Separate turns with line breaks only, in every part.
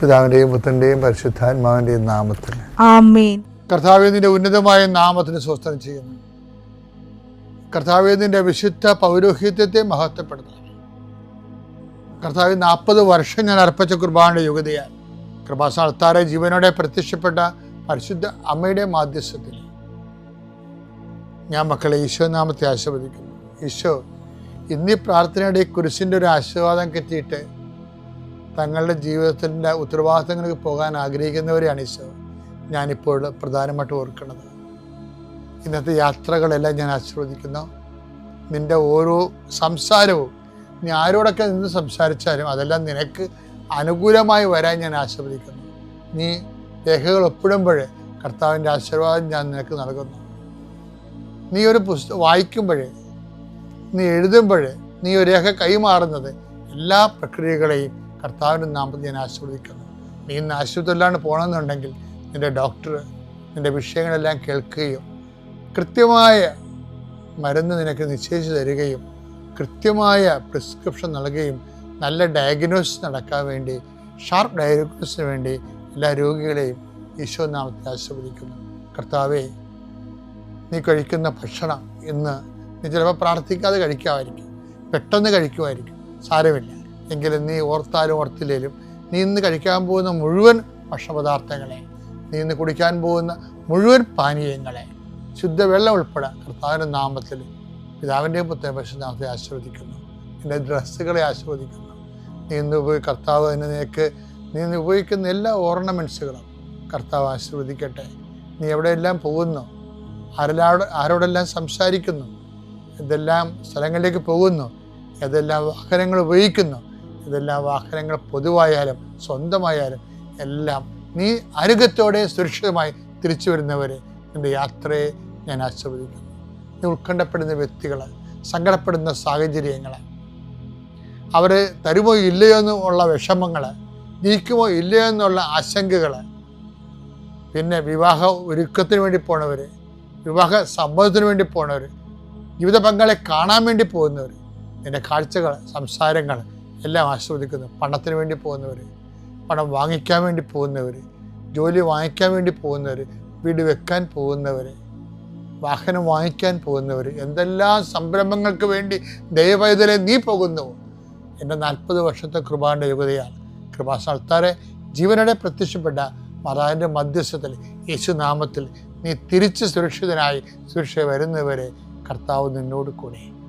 പിതാവിന്റെയും പുത്രന്റെയും പരിശുദ്ധാത്മാവിന്റെയും നാമത്തിൽ.
ആമേൻ.
കർത്താവെ നിന്റെ ഉന്നതമായ നാമത്തിന് സ്വസ്ഥം ചെയ്യുന്നു. കർത്താവെ നിന്റെ വിശുദ്ധ പൗരോഹിത്യത്തെ മഹത്വപ്പെടുത്തുന്നു. കർത്താവ് നാൽപ്പത് വർഷം ഞാൻ അർപ്പിച്ച കുർബാനയുടെ യുഗതയാൽ കൃപാസ്ഥാനത്താറെ ജീവനോടെ പ്രത്യക്ഷപ്പെട്ട പരിശുദ്ധ അമ്മയുടെ മാധ്യസ്ഥത്തിൽ ഞാൻ മക്കളെ ഈശോ നാമത്തെ ആശീർവദിക്കുന്നു. ഈശോ ഇന്നീ പ്രാർത്ഥനയുടെ കുരിശിന്റെ ഒരു ആശീർവാദം കിട്ടിയിട്ട് തങ്ങളുടെ ജീവിതത്തിന്റെ ഉത്തരവാദിത്തങ്ങൾക്ക് പോകാൻ ആഗ്രഹിക്കുന്നവരെയാണ് ഈശോ ഞാനിപ്പോൾ പ്രധാനമായിട്ട് ഓർക്കുന്നത്. ഇന്നത്തെ യാത്രകളെല്ലാം ഞാൻ ആസ്വദിക്കുന്നു നിന്റെ ഓരോ സംസാരവും നീ ആരോടൊക്കെ നിന്ന് സംസാരിച്ചാലും അതെല്ലാം നിനക്ക് അനുകൂലമായി വരാൻ ഞാൻ ആസ്വദിക്കുന്നു നീ രേഖകൾ ഒപ്പിടുമ്പോഴേ കർത്താവിന്റെ ആശീർവാദം ഞാൻ നിനക്ക് നൽകുന്നു. നീ ഒരു പുസ്തകം വായിക്കുമ്പോഴേ നീ എഴുതുമ്പോഴേ നീ ഒരു രേഖ കൈമാറുന്നത് എല്ലാ പ്രക്രിയകളെയും കർത്താവിന്റെ നാമത്തിൽ ഞാൻ ആസ്വദിക്കുന്നു നീ ഇന്ന് ആശുപത്രിയിലാണ് പോകണമെന്നുണ്ടെങ്കിൽ നിന്റെ ഡോക്ടർ നിന്റെ വിഷയങ്ങളെല്ലാം കേൾക്കുകയും കൃത്യമായ മരുന്ന് നിനക്ക് നിശ്ചയിച്ചു തരികയും കൃത്യമായ പ്രിസ്ക്രിപ്ഷൻ നൽകുകയും നല്ല ഡയഗ്നോസിസ് നടക്കാൻ വേണ്ടി ഷാർപ്പ് ഡയഗ്നോസിന് വേണ്ടി എല്ലാ രോഗികളെയും ഈശോ നാമത്തിൽ ആശീർവദിക്കുന്നു. കർത്താവേ നീ കഴിക്കുന്ന ഭക്ഷണം ഇന്ന് നീ ചിലപ്പോൾ പ്രാർത്ഥിക്കാതെ കഴിക്കാമായിരിക്കും പെട്ടെന്ന് കഴിക്കുമായിരിക്കും. സാരമില്ല. എങ്കിലും നീ ഓർത്താലും ഓർത്തില്ലേലും നീ ഇന്ന് കഴിക്കാൻ പോകുന്ന മുഴുവൻ ഭക്ഷണപദാർത്ഥങ്ങളെ നീ ഇന്ന് കുടിക്കാൻ പോകുന്ന മുഴുവൻ പാനീയങ്ങളെ ശുദ്ധവെള്ളം ഉൾപ്പെടെ കർത്താവിന്റെ നാമത്തിൽ പിതാവിന്റെ പുത്രൻ പരിശുദ്ധാമത്തെ ആസ്വദിക്കുന്നു എന്റെ ഡ്രസ്സുകളെ ആസ്വദിക്കുന്നു നീ ഇന്ന് ഉപയോഗി കർത്താവ് തന്നെ നിനക്ക് നീ ഇന്ന് ഉപയോഗിക്കുന്ന എല്ലാ ഓർണമെന്റ്സുകളും കർത്താവ് ആശീർവദിക്കട്ടെ. നീ എവിടെയെല്ലാം പോകുന്നു? ആരെല്ലാം ആരോടെല്ലാം സംസാരിക്കുന്നു? ഇതെല്ലാം സ്ഥലങ്ങളിലേക്ക് പോകുന്നു? ഏതെല്ലാം വാഹനങ്ങൾ ഉപയോഗിക്കുന്നു? ഇതെല്ലാം വാഹനങ്ങൾ പൊതുവായാലും സ്വന്തമായാലും എല്ലാം നീ അനുഗത്തോടെ സുരക്ഷിതമായി തിരിച്ചു വരുന്നവരെ നിന്റെ യാത്രയെ ഞാൻ ആസ്വദിക്കുന്നു നീ ഉത്കണ്ഠപ്പെടുന്ന വ്യക്തികൾ സങ്കടപ്പെടുന്ന സാഹചര്യങ്ങൾ അവർ തരുമോ ഇല്ലയോ എന്നുള്ള വിഷമങ്ങൾ ജയിക്കുമോ ഇല്ലയോ എന്നുള്ള ആശങ്കകൾ പിന്നെ വിവാഹ ഒരുക്കത്തിന് വേണ്ടി പോണവർ വിവാഹ സമ്മതത്തിന് വേണ്ടി പോണവർ ജീവിത പങ്കാളെ കാണാൻ വേണ്ടി പോകുന്നവർ നിന്റെ കാഴ്ചകൾ സംസാരങ്ങൾ എല്ലാം ആസ്വദിക്കുന്നു പണത്തിന് വേണ്ടി പോകുന്നവർ പണം വാങ്ങിക്കാൻ വേണ്ടി പോകുന്നവർ ജോലി വാങ്ങിക്കാൻ വേണ്ടി പോകുന്നവർ വീട് വെക്കാൻ പോകുന്നവർ വാഹനം വാങ്ങിക്കാൻ പോകുന്നവർ എന്തെല്ലാം സംരംഭങ്ങൾക്ക് വേണ്ടി ദൈവവൈതലെ നീ പോകുന്നു. എന്റെ നാൽപ്പത് വർഷത്തെ കൃപാന്റെ യോഗ്യതയാണ്. കൃപാസ്ഥാനത്താറെ ജീവനോടെ പ്രത്യക്ഷപ്പെട്ട മാതാവിന്റെ മധ്യസ്ഥത്തിൽ യേശുനാമത്തിൽ നീ തിരിച്ച് സുരക്ഷിതനായി സുരക്ഷ വരുന്നവരെ കർത്താവ് നിന്നോട് കൂടെ.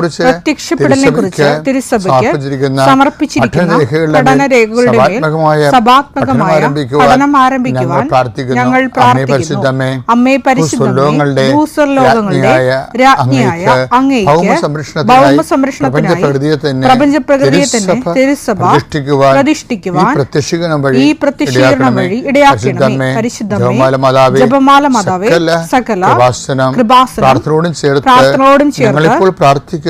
കുറിച്ച്
പ്രത്യക്ഷപ്പെടലിനെ കുറിച്ച് തിരുസഭയ്ക്ക്
സമർപ്പിച്ചിരിക്കുന്ന സഭാത്മകമായ പഠനം ആരംഭിക്കുവാൻ ഞങ്ങൾ പ്രാർത്ഥിക്കുന്നു. അമ്മേ രാജ്ഞിയായ അങ്ങേക്ക് തന്നെ തിരുസഭ പ്രതിഷ്ഠിക്കുവാൻ ഈ പ്രത്യക്ഷീകരണം വഴി
ഇടയാക്കണമേ. പരിശുദ്ധമേ
ജപമാല മാതാവേ സകല കൃപാസനം പ്രാർത്ഥനയോടും ചേർത്ത് ഞങ്ങളിപ്പോൾ പ്രാർത്ഥിക്കുന്ന.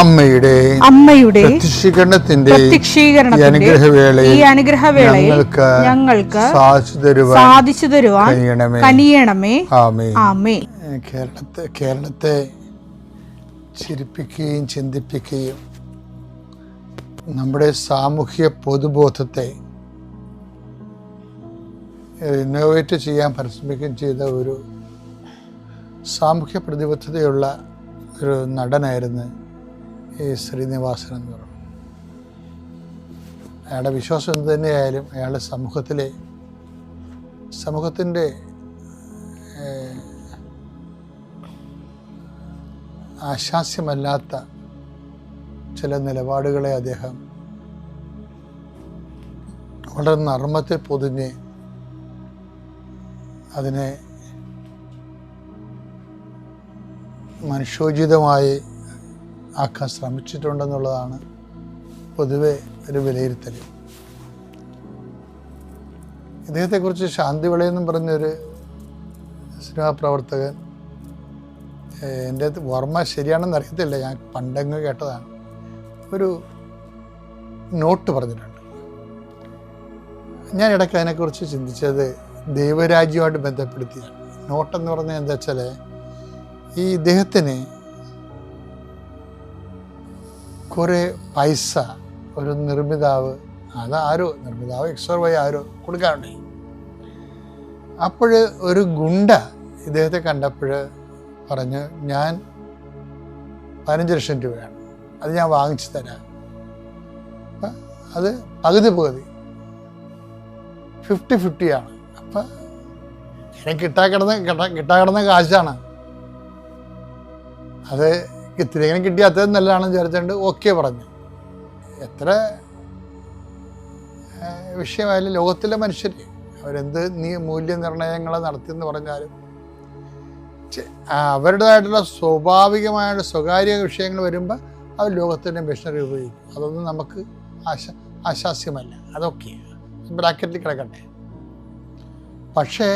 അമ്മയുടെ
അമ്മയുടെ
പ്രത്യക്ഷീകരണത്തിന്റെ
അനുഗ്രഹവേളയിൽ ഈ
അനുഗ്രഹവേളയിൽ ഞങ്ങൾക്ക്
ഞങ്ങൾക്ക്
സാധിച്ചു തരുവാൻ
സാധിച്ചു തരുവാൻ
കഴിയണമേ.
കനിയണമേ.
ആമേ
ആമേ
കേരളത്തെ കേരളത്തെ ചിരിപ്പിക്കുകയും ചിന്തിപ്പിക്കുകയും നമ്മുടെ സാമൂഹ്യ പൊതുബോധത്തെ ഇന്നോവേറ്റ് ചെയ്യാൻ പരിശ്രമിക്കുകയും ചെയ്ത ഒരു സാമൂഹ്യ പ്രതിബദ്ധതയുള്ള ഒരു നടനായിരുന്നു ഈ ശ്രീനിവാസൻ എന്ന് പറഞ്ഞു അയാളുടെ വിശ്വാസം എന്ത് തന്നെയായാലും അയാളുടെ സമൂഹത്തിലെ സമൂഹത്തിന്റെ ആശാസ്യമല്ലാത്ത ചില നിലപാടുകളെ അദ്ദേഹം വളരെ നർമ്മത്തിൽ പൊതിഞ്ഞ് അതിനെ മനുഷ്യോചിതമായി ആക്കാൻ ശ്രമിച്ചിട്ടുണ്ടെന്നുള്ളതാണ് പൊതുവെ ഒരു വിലയിരുത്തൽ. ഇദ്ദേഹത്തെക്കുറിച്ച് ശാന്തിവിളയെന്നും പറഞ്ഞൊരു സിനിമാ പ്രവർത്തകൻ എന്റെ ഓർമ്മ ശരിയാണെന്ന് അറിയത്തില്ല. ഞാൻ പണ്ടങ്ങ് കേട്ടതാണ്. ഒരു നോട്ട് പറഞ്ഞിട്ടുണ്ട്. ഞാൻ ഇടയ്ക്ക് അതിനെക്കുറിച്ച് ചിന്തിച്ചത് ദൈവരാജ്യമായിട്ട് ബന്ധപ്പെടുത്തിയാണ്. നോട്ടെന്ന് പറഞ്ഞാൽ എന്താ വെച്ചാൽ ഈ ഇദ്ദേഹത്തിന് കുറേ പൈസ ഒരു നിർമ്മിതാവ് അത് ആരോ നിർമ്മിതാവ് എക്സോർ വൈ ആരോ കൊടുക്കാറുണ്ട്. അപ്പോൾ ഒരു ഗുണ്ട ഇദ്ദേഹത്തെ കണ്ടപ്പോൾ പറഞ്ഞ് ഞാൻ പതിനഞ്ച് ലക്ഷം രൂപയാണ് അത് ഞാൻ വാങ്ങിച്ചു തരാം. അത് പകുതി പകുതി. ഫിഫ്റ്റി ഫിഫ്റ്റിയാണ് അപ്പം എനിക്ക് കിട്ടാ കിടന്ന കിട്ടാ കിട്ടാ കിടന്ന കാശാണ്. അത് ഇത്രയും കിട്ടിയ അത്രയും നല്ലതാണെന്ന് വിചാരിച്ചുകൊണ്ട് ഓക്കെ പറഞ്ഞു. എത്ര വിഷയമായാലും ലോകത്തിലെ മനുഷ്യർ അവരെന്ത് നീ മൂല്യനിർണയങ്ങൾ നടത്തിയെന്ന് പറഞ്ഞാലും അവരുടേതായിട്ടുള്ള സ്വാഭാവികമായ സ്വകാര്യ വിഷയങ്ങൾ വരുമ്പോൾ അവർ ലോകത്തിന്റെ മെഷീനറി ഉപയോഗിക്കും. അതൊന്നും നമുക്ക് ആശ ആശാസ്യമല്ല. അതൊക്കെ. ബ്രാക്കറ്റിൽ കിടക്കട്ടെ. പക്ഷേ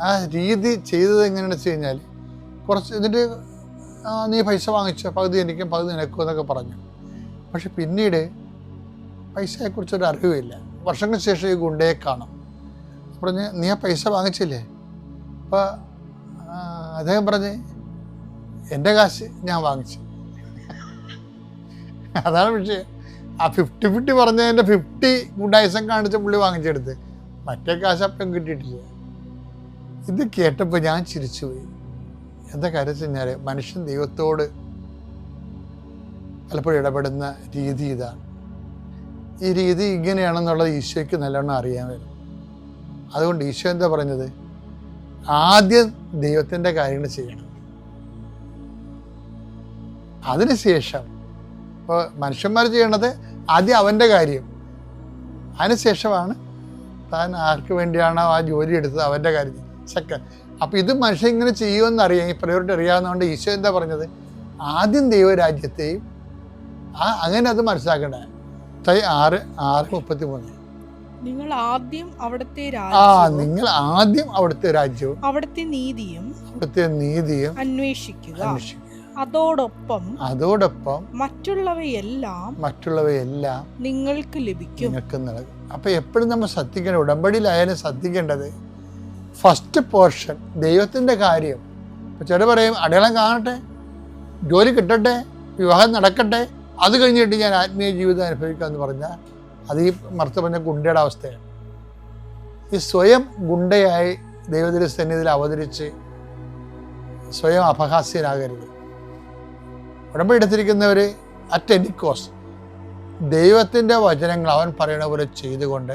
ആ രീതി ചെയ്തത് എങ്ങനെയാണെന്ന് വെച്ച് കഴിഞ്ഞാൽ കുറച്ച് ആ, നീ പൈസ വാങ്ങിച്ച പകുതി എനിക്കും പകുതി നിനക്കും എന്നൊക്കെ പറഞ്ഞു. പക്ഷെ പിന്നീട് പൈസയെക്കുറിച്ചൊരു അറിവില്ല വർഷങ്ങൾക്ക് ശേഷം ഈ ഗുണ്ടയെ കാണും. പറഞ്ഞ് നീ ആ പൈസ വാങ്ങിച്ചില്ലേ? അപ്പോൾ അദ്ദേഹം പറഞ്ഞ് എന്റെ കാശ് ഞാൻ വാങ്ങിച്ചു. അതാണ് വിഷയം. ആ ഫിഫ്റ്റി ഫിഫ്റ്റി പറഞ്ഞതിന്റെ ഫിഫ്റ്റി ഗുണ്ടായസം കാണിച്ച പുള്ളി വാങ്ങിച്ചെടുത്ത്. മറ്റേ കാശ് അപ്പം കിട്ടിയിട്ടില്ല. ഇത് കേട്ടപ്പോൾ ഞാൻ ചിരിച്ചുപോയി. എന്താ കാര്യം വെച്ച് കഴിഞ്ഞാൽ മനുഷ്യൻ ദൈവത്തോട് പലപ്പോഴും ഇടപെടുന്ന രീതി ഇതാണ്. ഈ രീതി ഇങ്ങനെയാണെന്നുള്ളത് ഈശോയ്ക്ക് നല്ലോണം അറിയാൻ വരും. അതുകൊണ്ട് ഈശോ എന്താ പറഞ്ഞത്? ആദ്യം ദൈവത്തിന്റെ കാര്യങ്ങൾ ചെയ്യണം. അതിനുശേഷം ഇപ്പോൾ മനുഷ്യന്മാർ ചെയ്യണത് ആദ്യം അവന്റെ കാര്യം. അതിനുശേഷമാണ് താൻ ആർക്ക് വേണ്ടിയാണോ ആ ജോലി എടുത്തത് അവന്റെ കാര്യം. സെക്കൻഡ് അപ്പോൾ ഇത് മനുഷ്യൻ ഇങ്ങനെ ചെയ്യുമെന്ന് അറിയാം. ഈ പ്രയോറിറ്റി അറിയാവുന്നതുകൊണ്ട് ഈശോ എന്താ പറഞ്ഞത്? ആദ്യം ദൈവരാജ്യത്തെയും ആ അങ്ങനെ അത് മനസ്സിലാക്കണേ തൈ ആറ് ആറ് മുപ്പത്തി മൂന്ന്
നിങ്ങൾ ആദ്യം അവിടുത്തെ
ആ
രാജ്യവും
നിങ്ങൾ ആദ്യം അവിടുത്തെ രാജ്യവും
അവിടുത്തെ നീതിയും
അവിടുത്തെ നീതിയും
അന്വേഷിക്കുക. അതോടൊപ്പം
അതോടൊപ്പം
മറ്റുള്ളവയെല്ലാം
മറ്റുള്ളവയെല്ലാം
നിങ്ങൾക്ക് ലഭിക്കും.
നിങ്ങൾക്ക് നൽകും. അപ്പോൾ എപ്പോഴും നമ്മൾ ശ്രദ്ധിക്കേണ്ട ഉടമ്പടിയിലായാലും ശ്രദ്ധിക്കേണ്ടത് ഫസ്റ്റ് പോർഷൻ ദൈവത്തിന്റെ കാര്യം. ഇപ്പോൾ ചില പറയും അടയാളം കാണട്ടെ ജോലി കിട്ടട്ടെ വിവാഹം നടക്കട്ടെ അത് കഴിഞ്ഞിട്ട് ഞാൻ ആത്മീയ ജീവിതം അനുഭവിക്കാമെന്ന് പറഞ്ഞാൽ അത് ഈ മറുത്ത് പറഞ്ഞ ഗുണ്ടയുടെ അവസ്ഥയാണ്. ഈ സ്വയം ഗുണ്ടയായി ദൈവത്തിന്റെ സന്നിധിയിൽ അവതരിച്ച് സ്വയം അപഹാസ്യനാകരുത്. ഉടമ്പടി എടുത്തിരിക്കുന്നവർ അറ്റ് എനി കോസ്റ്റ് ദൈവത്തിന്റെ വചനങ്ങൾ അവൻ പറയുന്ന പോലെ ചെയ്തുകൊണ്ട്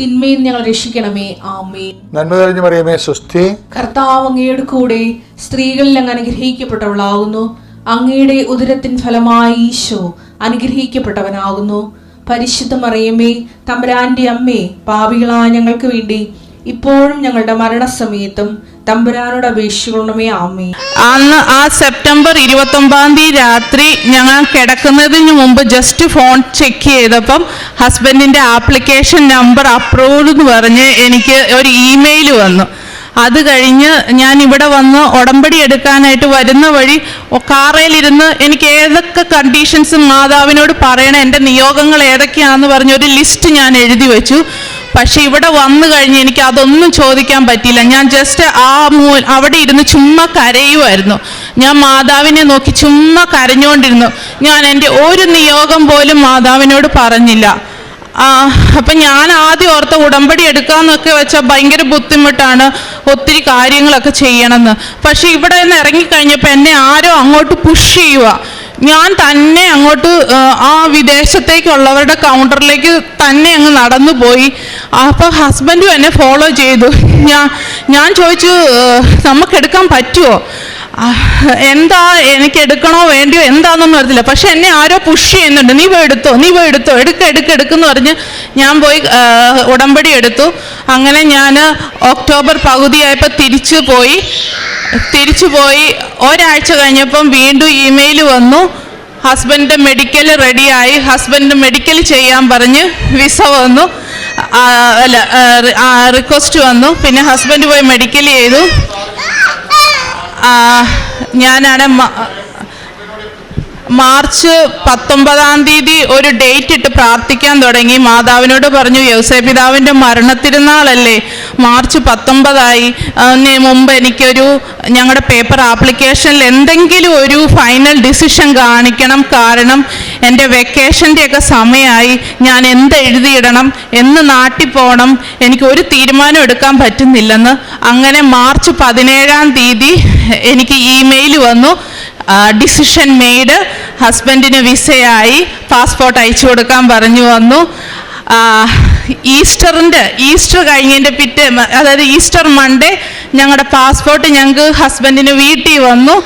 തിന്മയിൽ ഞങ്ങൾ രക്ഷിക്കണമേ. ആമേൻ.
നന്മ തെളിഞ്ഞു മറിയമേ സുസ്ഥി
കർത്താവ് അങ്ങയുടെ കൂടെ സ്ത്രീകളിൽ അങ്ങ് അനുഗ്രഹിക്കപ്പെട്ടവളാകുന്നു. അങ്ങയുടെ ഉദരത്തിൻ ഫലമായി ഈശോ അനുഗ്രഹിക്കപ്പെട്ടവനാകുന്നു. പരിശുദ്ധ മറിയമ്മേ തമ്പുരാന്റെ അമ്മേ പാപികളായ ഞങ്ങൾക്ക് വേണ്ടി ഇപ്പോഴും ഞങ്ങളുടെ മരണസമയത്തും തമ്പുരാനോട് അപേക്ഷിക്കണമേ ആമേ
അന്ന് ആ സെപ്റ്റംബർ ഇരുപത്തി ഒമ്പതാം തീയതി രാത്രി ഞങ്ങൾ കിടക്കുന്നതിന് മുമ്പ് ജസ്റ്റ് ഫോൺ ചെക്ക് ചെയ്തപ്പം ഹസ്ബൻഡിന്റെ ആപ്ലിക്കേഷൻ നമ്പർ അപ്രൂവ് എന്ന് പറഞ്ഞ് എനിക്ക് ഒരു ഇമെയിൽ വന്നു. അത് കഴിഞ്ഞ് ഞാൻ ഇവിടെ വന്ന് ഉടമ്പടി എടുക്കാനായിട്ട് വരുന്ന വഴി കാറയിലിരുന്ന് എനിക്ക് ഏതൊക്കെ കണ്ടീഷൻസ് മാതാവിനോട് പറയണം എന്റെ നിയോഗങ്ങൾ ഏതൊക്കെയാണെന്ന് പറഞ്ഞ ഒരു ലിസ്റ്റ് ഞാൻ എഴുതി വെച്ചു. പക്ഷെ ഇവിടെ വന്നു കഴിഞ്ഞ് എനിക്ക് അതൊന്നും ചോദിക്കാൻ പറ്റിയില്ല. ഞാൻ ജസ്റ്റ് ആ മൂ അവിടെ ഇരുന്ന് ചുമ്മാ കരയുമായിരുന്നു ഞാൻ മാതാവിനെ നോക്കി ചുമ്മാ കരഞ്ഞുകൊണ്ടിരുന്നു ഞാൻ എന്റെ ഒരു നിയോഗം പോലും മാതാവിനോട് പറഞ്ഞില്ല. അപ്പം ഞാൻ ആദ്യം ഓർത്ത ഉടമ്പടി എടുക്കാന്നൊക്കെ വെച്ചാൽ ഭയങ്കര ബുദ്ധിമുട്ടാണ് ഒത്തിരി കാര്യങ്ങളൊക്കെ ചെയ്യണമെന്ന്. പക്ഷെ ഇവിടെ നിന്ന് ഇറങ്ങിക്കഴിഞ്ഞപ്പോൾ എന്നെ ആരോ അങ്ങോട്ട് പുഷ് ചെയ്യുക ഞാൻ തന്നെ അങ്ങോട്ട് ആ, വിദേശത്തേക്കുള്ളവരുടെ കൗണ്ടറിലേക്ക് തന്നെ അങ്ങ് നടന്നു പോയി അപ്പോൾ ഹസ്ബൻഡും എന്നെ ഫോളോ ചെയ്തു. ഞാൻ ഞാൻ ചോദിച്ചു നമുക്കെടുക്കാൻ പറ്റുമോ എന്താ എനിക്ക് എടുക്കണോ വേണ്ടിയോ എന്താണെന്നൊന്നും അറിയത്തില്ല പക്ഷെ എന്നെ ആരോ പുഷ് ചെയ്യുന്നുണ്ട്. നീ പോയി എടുത്തോ നീ പോയി എടുത്തോ എടുക്ക എടുക്ക എടുക്കെന്ന് പറഞ്ഞ് ഞാൻ പോയി ഉടമ്പടി എടുത്തു. അങ്ങനെ ഞാൻ ഒക്ടോബർ പകുതിയായപ്പോൾ തിരിച്ചു പോയി. തിരിച്ചു പോയി ഒരാഴ്ച കഴിഞ്ഞപ്പം വീണ്ടും ഇമെയിൽ വന്നു. ഹസ്ബൻഡ് മെഡിക്കൽ റെഡിയായി ഹസ്ബൻഡ് മെഡിക്കൽ ചെയ്യാൻ പറഞ്ഞ് വിസ വന്നു. അല്ല റിക്വസ്റ്റ് വന്നു. പിന്നെ ഹസ്ബൻഡ് പോയി മെഡിക്കൽ ചെയ്തു. ഞാനാണ് മാർച്ച് പത്തൊമ്പതാം തീയതി ഒരു ഡേറ്റ് ഇട്ട് പ്രാർത്ഥിക്കാൻ തുടങ്ങി. മാതാവിനോട് പറഞ്ഞു വ്യവസായ പിതാവിന്റെ മരണത്തിരുന്നാളല്ലേ? മാർച്ച് പത്തൊമ്പതായി. മുമ്പ് എനിക്കൊരു ഞങ്ങളുടെ പേപ്പർ ആപ്ലിക്കേഷനിൽ എന്തെങ്കിലും ഒരു ഫൈനൽ ഡിസിഷൻ കാണിക്കണം. കാരണം എന്റെ വെക്കേഷന്റെ ഒക്കെ സമയമായി ഞാൻ എന്ത് എഴുതിയിടണം? എന്ന് നാട്ടിൽ പോകണം എനിക്ക് ഒരു തീരുമാനം എടുക്കാൻ പറ്റുന്നില്ലെന്ന്. അങ്ങനെ മാർച്ച് പതിനേഴാം തീയതി എനിക്ക് ഇമെയിൽ വന്നു. Decision made. ഹസ്ബൻഡിന് വിസയായി പാസ്പോർട്ട് അയച്ചു കൊടുക്കാൻ പറഞ്ഞു വന്നു. ഈസ്റ്ററിന്റെ ഈസ്റ്റർ കഴിഞ്ഞതിന്റെ പിറ്റേ അതായത് ഈസ്റ്റർ മൺഡേ ഞങ്ങളുടെ പാസ്പോർട്ട് ഞങ്ങൾക്ക് ഹസ്ബൻഡിന് വീട്ടിൽ വന്നു.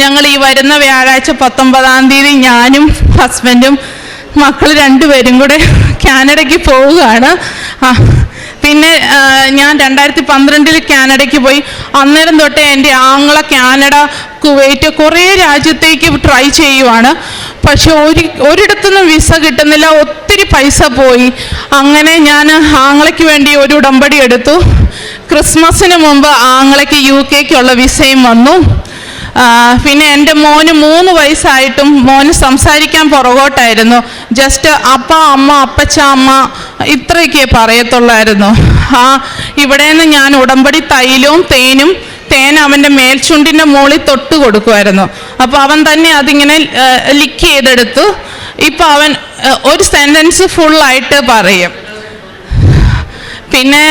ഞങ്ങൾ ഈ വരുന്ന വ്യാഴാഴ്ച പത്തൊമ്പതാം തീയതി ഞാനും ഹസ്ബൻഡും മക്കൾ രണ്ടുപേരും കൂടെ കാനഡയ്ക്ക് പോവുകയാണ്. പിന്നെ ഞാൻ രണ്ടായിരത്തി പന്ത്രണ്ടിൽ കാനഡയ്ക്ക് പോയി. അന്നേരം തൊട്ടേ എന്റെ ആങ്ങളെ കാനഡ കുവൈറ്റ് കുറേ രാജ്യത്തേക്ക് ട്രൈ ചെയ്യുവാണ്. പക്ഷെ ഒരു ഒരിടത്തുനിന്നും വിസ കിട്ടുന്നില്ല. ഒത്തിരി പൈസ പോയി. അങ്ങനെ ഞാൻ ആങ്ങളയ്ക്ക് വേണ്ടി ഒരു ഉടമ്പടി എടുത്തു. ക്രിസ്മസിന് മുമ്പ് ആങ്ങളയ്ക്ക് യു കെക്കുള്ള വിസയും വന്നു. പിന്നെ എന്റെ മോന് മൂന്ന് വയസ്സായിട്ടും മോന് സംസാരിക്കാൻ പുറകോട്ടായിരുന്നു. ജസ്റ്റ് അപ്പ അമ്മ അപ്പച്ച അമ്മ ഇത്രയൊക്കെ പറയത്തുള്ളായിരുന്നു. ആ ഇവിടെ നിന്ന് ഞാൻ ഉടമ്പടി തൈലവും തേനും തേൻ അവന്റെ മേൽച്ചുണ്ടിന്റെ മുകളിൽ തൊട്ട് കൊടുക്കുമായിരുന്നു. അപ്പോൾ അവൻ തന്നെ അതിങ്ങനെ ലിക്ക് ചെയ്തെടുത്തു. ഇപ്പം അവൻ ഒരു സെന്റൻസ് ഫുള്ളായിട്ട് പറയും. പിന്നെ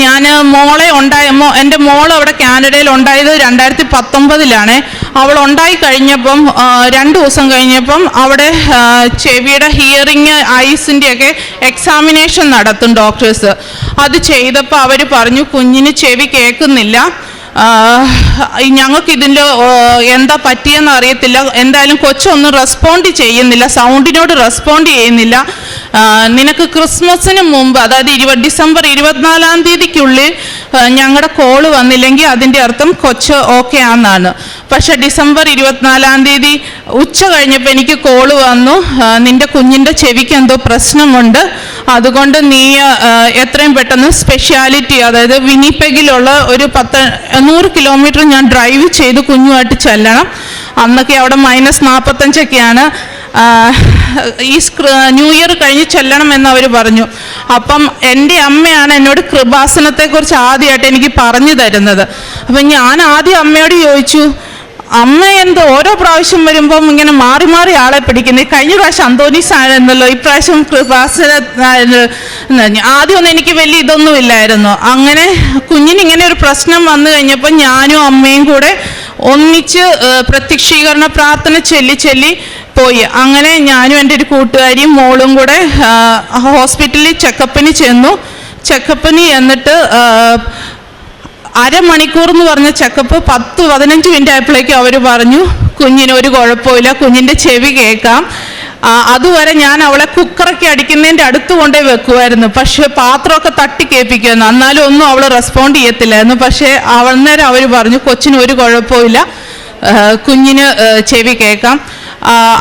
ഞാൻ മോളെ ഉണ്ടായ എന്റെ മോൾ അവിടെ കാനഡയിൽ ഉണ്ടായത് രണ്ടായിരത്തി പത്തൊമ്പതിലാണ്. അവൾ ഉണ്ടായി കഴിഞ്ഞപ്പം രണ്ടു ദിവസം കഴിഞ്ഞപ്പം അവിടെ ചെവിയുടെ ഹിയറിങ് ഐസിന്റെയൊക്കെ എക്സാമിനേഷൻ നടത്തും ഡോക്ടേഴ്സ് അത് ചെയ്തപ്പോൾ അവർ പറഞ്ഞു കുഞ്ഞിന് ചെവി കേൾക്കുന്നില്ല. ഞങ്ങൾക്ക് ഇതിന്റെ എന്താ പറ്റിയെന്ന് അറിയത്തില്ല. എന്തായാലും കൊച്ചൊന്നും റെസ്പോണ്ട് ചെയ്യുന്നില്ല. സൗണ്ടിനോട് റെസ്പോണ്ട് ചെയ്യുന്നില്ല. നിനക്ക് ക്രിസ്മസിന് മുമ്പ് അതായത് ഇരുപ ഡിസംബർ ഇരുപത്തിനാലാം തീയതിക്കുള്ളിൽ ഞങ്ങളുടെ കോൾ വന്നില്ലെങ്കിൽ അതിന്റെ അർത്ഥം കൊച്ച് ഓക്കെ ആണെന്നാണ്. പക്ഷെ ഡിസംബർ ഇരുപത്തിനാലാം തീയതി ഉച്ച കഴിഞ്ഞപ്പോൾ എനിക്ക് കോൾ വന്നു. നിന്റെ കുഞ്ഞിന്റെ ചെവിക്ക് എന്തോ പ്രശ്നമുണ്ട്. അതുകൊണ്ട് നീ എത്രയും പെട്ടെന്ന് സ്പെഷ്യാലിറ്റി അതായത് വിനിപ്പെഗിലുള്ള ഒരു പത്ത് നൂറ് കിലോമീറ്റർ ഞാൻ ഡ്രൈവ് ചെയ്ത് കുഞ്ഞുമായിട്ട് ചെല്ലണം. അന്നൊക്കെ അവിടെ മൈനസ് നാൽപ്പത്തഞ്ചൊക്കെയാണ് ഈ ന്യൂ ഇയർ കഴിഞ്ഞ് ചെല്ലണം എന്ന് അവർ പറഞ്ഞു. അപ്പം എന്റെ അമ്മയാണ് എന്നോട് കൃപാസനത്തെക്കുറിച്ച് ആദ്യമായിട്ട് എനിക്ക് പറഞ്ഞു തരുന്നത്. അപ്പം ഞാൻ ആദ്യം അമ്മയോട് ചോദിച്ചു അമ്മ എന്ത് ഓരോ പ്രാവശ്യം വരുമ്പം ഇങ്ങനെ മാറി മാറി ആളെ പിടിക്കുന്നത് കഴിഞ്ഞ പ്രാവശ്യം അന്തോണീസ് ആയിരുന്നല്ലോ ഇപ്രാവശ്യം കൃപാസന ആദ്യമൊന്നും എനിക്ക് വലിയ ഇതൊന്നും ഇല്ലായിരുന്നു. അങ്ങനെ കുഞ്ഞിന് ഇങ്ങനെ ഒരു പ്രശ്നം വന്നു കഴിഞ്ഞപ്പോൾ ഞാനും അമ്മയും കൂടെ ഒന്നിച്ച് പ്രത്യക്ഷീകരണ പ്രാർത്ഥന ചൊല്ലി ചൊല്ലി പോയി. അങ്ങനെ ഞാനും എന്റെ ഒരു കൂട്ടുകാരിയും മോളും കൂടെ ഹോസ്പിറ്റലിൽ ചെക്കപ്പിന് ചെന്നു. ചെക്കപ്പിന് എന്നിട്ട് അരമണിക്കൂർ എന്ന് പറഞ്ഞ ചെക്കപ്പ് പത്ത് പതിനഞ്ച് മിനിറ്റ് ആയപ്പോഴേക്കും അവർ പറഞ്ഞു കുഞ്ഞിന് ഒരു കുഴപ്പമില്ല കുഞ്ഞിന്റെ ചെവി കേൾക്കാം. അതുവരെ ഞാൻ അവളെ കുക്കറൊക്കെ അടിക്കുന്നതിന്റെ അടുത്ത് കൊണ്ടേ വെക്കുമായിരുന്നു. പക്ഷേ പാത്രമൊക്കെ തട്ടി കേൾപ്പിക്കുമായിരുന്നു. എന്നാലും ഒന്നും അവൾ റെസ്പോണ്ട് ചെയ്യത്തില്ലായിരുന്നു. പക്ഷേ അന്നേരം അവർ പറഞ്ഞു കൊച്ചിന് ഒരു കുഴപ്പമില്ല കുഞ്ഞിന് ചെവി കേൾക്കാം.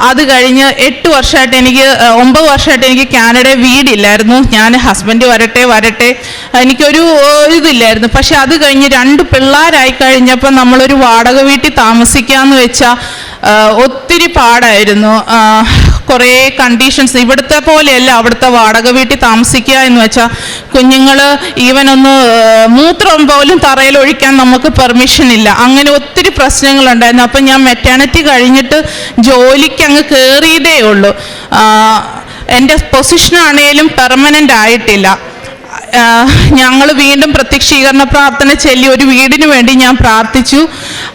അത് കഴിഞ്ഞ് എട്ട് വർഷമായിട്ട് എനിക്ക് ഒമ്പത് വർഷമായിട്ട് എനിക്ക് കാനഡയിൽ വീടില്ലായിരുന്നു. ഞാൻ ഹസ്ബൻഡ് വരട്ടെ വരട്ടെ. എനിക്കൊരു ഇതില്ലായിരുന്നു. പക്ഷെ അത് കഴിഞ്ഞ് രണ്ട് പിള്ളേരായി കഴിഞ്ഞപ്പോൾ നമ്മളൊരു വാടക വീട്ടിൽ താമസിക്കാന്ന് വെച്ചാൽ ഒത്തിരി പാടായിരുന്നു. കുറേ കണ്ടീഷൻസ് ഇവിടുത്തെ പോലെയല്ല അവിടുത്തെ വാടക വീട്ടിൽ താമസിക്കുക എന്ന് വെച്ചാൽ കുഞ്ഞുങ്ങൾ ഈവൻ ഒന്ന് മൂത്രം പോലും തറയിൽ ഒഴിക്കാൻ നമുക്ക് പെർമിഷൻ ഇല്ല. അങ്ങനെ ഒത്തിരി പ്രശ്നങ്ങളുണ്ടായിരുന്നു. അപ്പം ഞാൻ മെറ്റേണിറ്റി കഴിഞ്ഞിട്ട് ജോലിക്ക് അങ്ങ് കയറിയതേ ഉള്ളൂ. എന്റെ പൊസിഷനാണേലും പെർമനന്റ് ആയിട്ടില്ല. ഞങ്ങൾ വീണ്ടും പ്രത്യക്ഷീകരണ പ്രാർത്ഥന ചൊല്ലി ഒരു വീടിന് വേണ്ടി ഞാൻ പ്രാർത്ഥിച്ചു.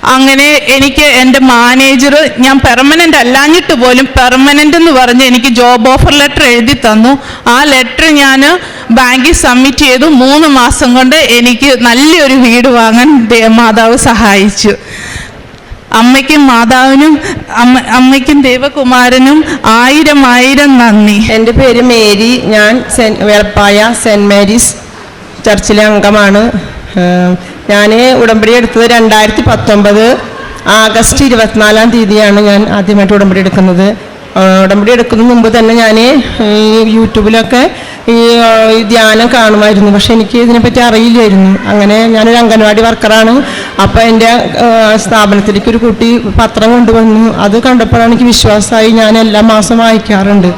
അങ്ങനെ എനിക്ക് എന്റെ മാനേജർ ഞാൻ പെർമനന്റ് അല്ലാഞ്ഞിട്ട് പോലും പെർമനന്റ് എന്ന് പറഞ്ഞ് എനിക്ക് ജോബ് ഓഫർ ലെറ്റർ എഴുതി തന്നു. ആ ലെറ്റർ ഞാൻ ബാങ്കിൽ സബ്മിറ്റ് ചെയ്തു. മൂന്ന് മാസം കൊണ്ട് എനിക്ക് നല്ലൊരു വീട് വാങ്ങാൻ മാതാവ് സഹായിച്ചു. അമ്മയ്ക്കും മാതാവിനും അമ്മ അമ്മയ്ക്കും ദേവകുമാരനും ആയിരം ആയിരം നന്ദി.
എന്റെ പേര് മേരി. ഞാൻ സെൻ വേളപ്പായ സെന്റ് മേരീസ് ചർച്ചിലെ അംഗമാണ്. ഞാൻ ഉടമ്പടി എടുത്തത് രണ്ടായിരത്തി പത്തൊമ്പത് ആഗസ്റ്റ് ഇരുപത്തിനാലാം തീയതിയാണ് ഞാൻ ആദ്യമായിട്ട് ഉടമ്പടി എടുക്കുന്നത്. ഉടമ്പടി എടുക്കുന്നതിന് മുമ്പ് തന്നെ ഞാൻ യൂട്യൂബിലൊക്കെ ഈ ധ്യാനം കാണുമായിരുന്നു. പക്ഷെ എനിക്ക് ഇതിനെപ്പറ്റി അറിയില്ലായിരുന്നു. അങ്ങനെ ഞാനൊരു അംഗൻവാടി വർക്കറാണ്. അപ്പോൾ എന്റെ സ്ഥാപനത്തിലേക്ക് ഒരു കുട്ടി പത്രം കൊണ്ടുവന്നു. അത് കണ്ടപ്പോഴാണ് എനിക്ക് വിശ്വാസമായി ഞാൻ എല്ലാ മാസം വായിക്കാറുണ്ട്.